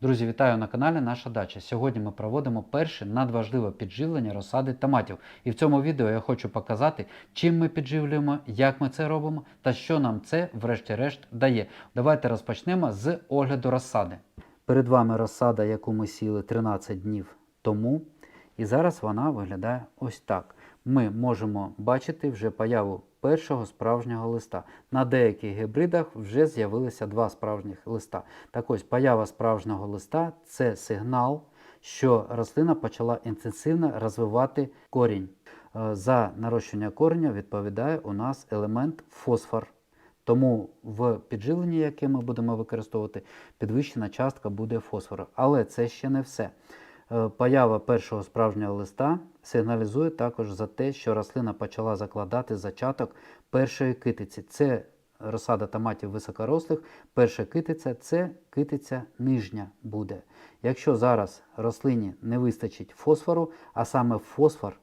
Друзі, вітаю на каналі Наша Дача. Сьогодні ми проводимо перше надважливе підживлення розсади томатів. І в цьому відео я хочу показати, чим ми підживлюємо, як ми це робимо та що нам це, врешті-решт, дає. Давайте розпочнемо з огляду розсади. Перед вами розсада, яку ми сіли 13 днів тому. І зараз вона виглядає ось так. Ми можемо бачити вже появу першого справжнього листа. На деяких гібридах вже з'явилися два справжніх листа. Так ось поява справжнього листа це сигнал, що рослина почала інтенсивно розвивати корінь. Е, За нарощення кореня відповідає у нас елемент фосфор. Тому в підживленні, яке ми будемо використовувати, підвищена частка буде фосфору. Але це ще не все. Е, Поява першого справжнього листа сигналізує також за те, що рослина почала закладати зачаток першої китиці. Це розсада томатів високорослих. Перша китиця це китиця нижня буде. Якщо зараз рослині не вистачить фосфору, а саме фосфор,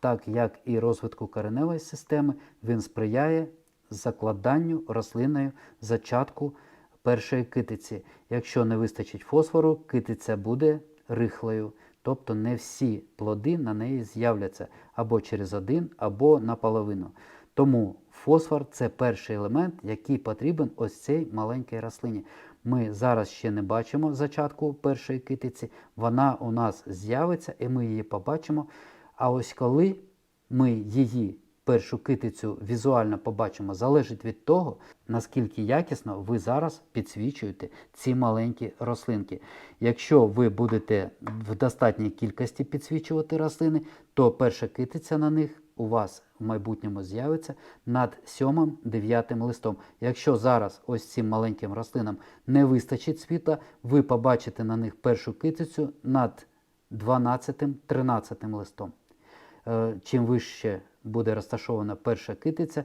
так як і розвитку кореневої системи, він сприяє закладанню рослиною зачатку першої китиці. Якщо не вистачить фосфору, китиця буде рихлою, тобто не всі плоди на неї з'являться або через один, або наполовину. Тому фосфор це перший елемент, який потрібен ось цій маленькій рослині. Ми зараз ще не бачимо зачатку першої китиці, вона у нас з'явиться і ми її побачимо. А ось коли ми її першу китицю візуально побачимо, залежить від того, наскільки якісно ви зараз підсвічуєте ці маленькі рослинки. Якщо ви будете в достатній кількості підсвічувати рослини, то перша китиця на них у вас в майбутньому з'явиться над 7-9 листом. Якщо зараз ось цим маленьким рослинам не вистачить світла, ви побачите на них першу китицю над 12-13 листом. Е, Чим вище буде розташована перша китиця,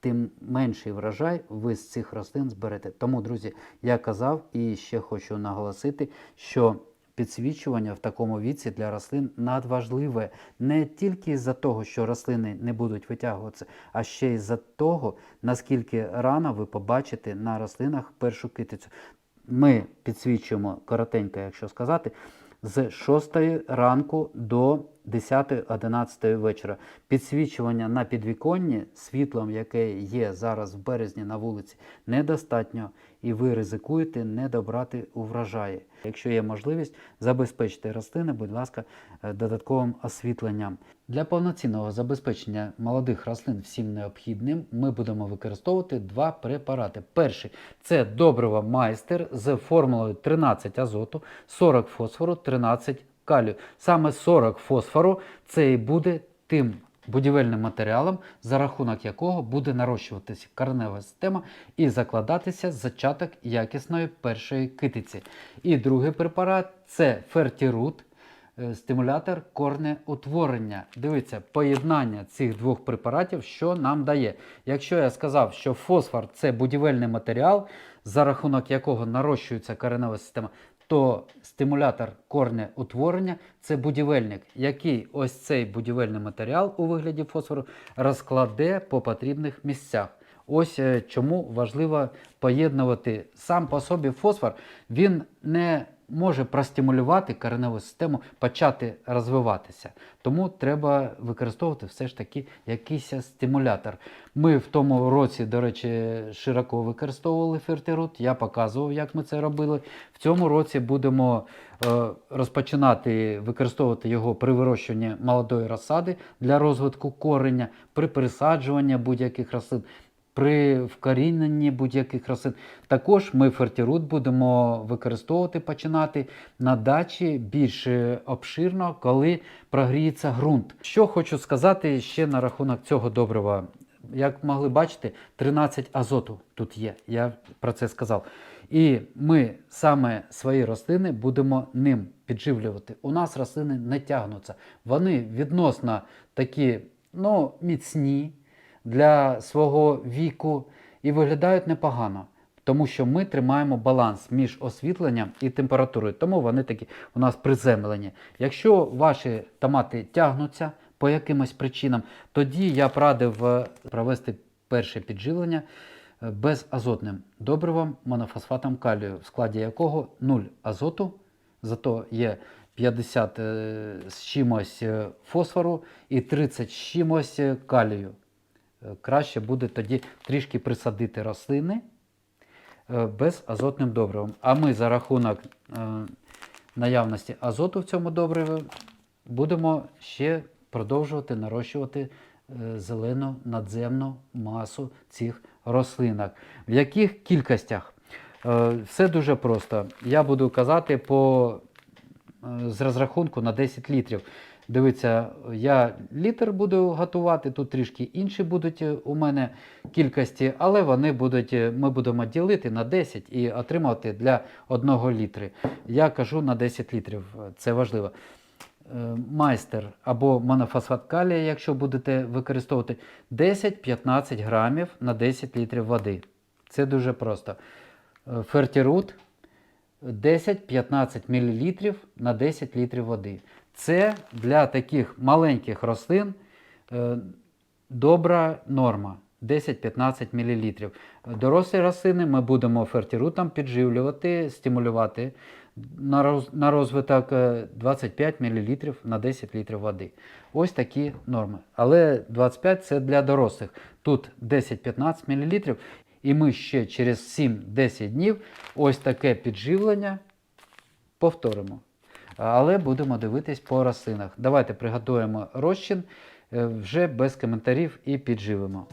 тим менший врожай ви з цих рослин зберете. Тому, друзі, я казав і ще хочу наголосити, що підсвічування в такому віці для рослин надважливе не тільки з-за того, що рослини не будуть витягуватися, а ще й з-за того, наскільки рано ви побачите на рослинах першу китицю. Ми підсвічуємо коротенько, якщо сказати, з 6 ранку до 10-11 вечора. Підсвічування на підвіконні світлом, яке є зараз в березні на вулиці, недостатньо, і ви ризикуєте не добрати у врожаї. Якщо є можливість, забезпечте рослини, будь ласка, е, додатковим освітленням. Для повноцінного забезпечення молодих рослин всім необхідним ми будемо використовувати два препарати. Перший це добрива майстер з формулою 13 азоту, 40 фосфору, 13 калію. Саме 40 фосфору це і буде тим будівельним матеріалом, за рахунок якого буде нарощуватися коренева система і закладатися зачаток якісної першої китиці. І другий препарат це фертірут. Стимулятор корнеутворення. Дивіться, поєднання цих двох препаратів, що нам дає. Якщо я сказав, що фосфор це будівельний матеріал, за рахунок якого нарощується коренева система, то стимулятор корнеутворення це будівельник, який ось цей будівельний матеріал у вигляді фосфору розкладе по потрібних місцях. Ось е, чому важливо поєднувати сам по собі фосфор, він не може простимулювати кореневу систему, почати розвиватися. Тому треба використовувати все ж таки якийсь стимулятор. Ми в тому році, до речі, широко використовували фертирут. Я показував, як ми це робили. В цьому році будемо е, розпочинати використовувати його при вирощуванні молодої розсади для розвитку кореня, при пересаджуванні будь-яких рослин при вкоріненні будь-яких рослин. Також ми фертірут будемо використовувати починати на дачі більш е, обширно, коли прогріється ґрунт. Що хочу сказати ще на рахунок цього добрива. Як могли бачити, 13 азоту тут є. Я про це сказав. І ми саме свої рослини будемо ним підживлювати. У нас рослини не тягнуться. Вони відносно такі ну, міцні для свого віку і виглядають непогано. Тому що ми тримаємо баланс між освітленням і температурою, тому вони такі у нас приземлені. Якщо ваші томати тягнуться по якимось причинам, тоді я б радив е, провести перше підживлення е, безазотним добривом монофосфатом калію, в складі якого 0 азоту, зато є 50 е, з чимось фосфору і 30 з чимось калію. Е, Краще буде тоді трішки присадити рослини е, безазотним добривом. А ми за рахунок е, наявності азоту в цьому добриві будемо ще продовжувати нарощувати зелену надземну масу цих рослинок. В яких кількостях? Все дуже просто. Я буду казати по, з розрахунку на 10 літрів. Дивіться, я літр буду готувати, тут трішки інші будуть е, у мене кількості, але вони будуть, е, ми будемо ділити на 10 і отримувати для 1 літри. Я кажу на 10 літрів, е, це важливо. Е, Майстер або монофосфат калія, якщо будете використовувати 10-15 грамів на 10 літрів води. Це дуже просто. Е, Фертірут 10-15 мл на 10 літрів води. Це для таких маленьких рослин е, добра норма 10-15 мл. Дорослі рослини ми будемо фертірутом підживлювати, стимулювати на розвиток е, 25 мл на 10 літрів води. Ось такі норми. Але 25 це для дорослих. Тут 10-15 мл. І ми ще через 7-10 днів ось таке підживлення повторимо. Але будемо дивитись по рослинах. Давайте приготуємо розчин е, вже без коментарів і підживимо.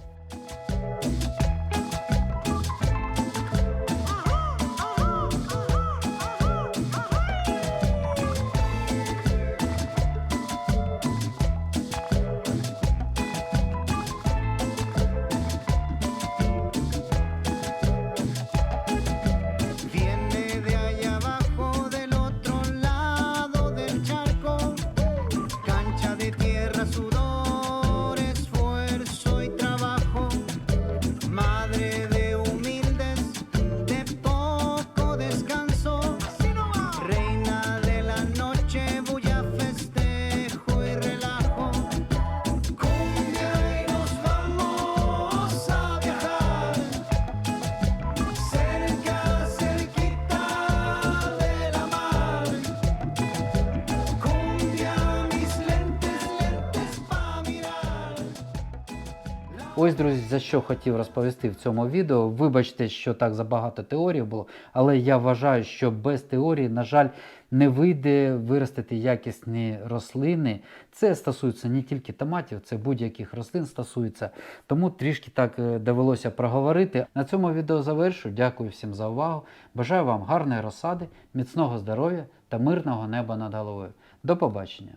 Ось, друзі, за що хотів розповісти в цьому відео. Вибачте, що так забагато теорій було, але я вважаю, що без теорії, на жаль, не вийде виростити якісні рослини. Це стосується не тільки томатів, це будь-яких рослин стосується. Тому трішки так е, довелося проговорити. На цьому відео завершу. Дякую всім за увагу. Бажаю вам гарної розсади, міцного здоров'я та мирного неба над головою. До побачення!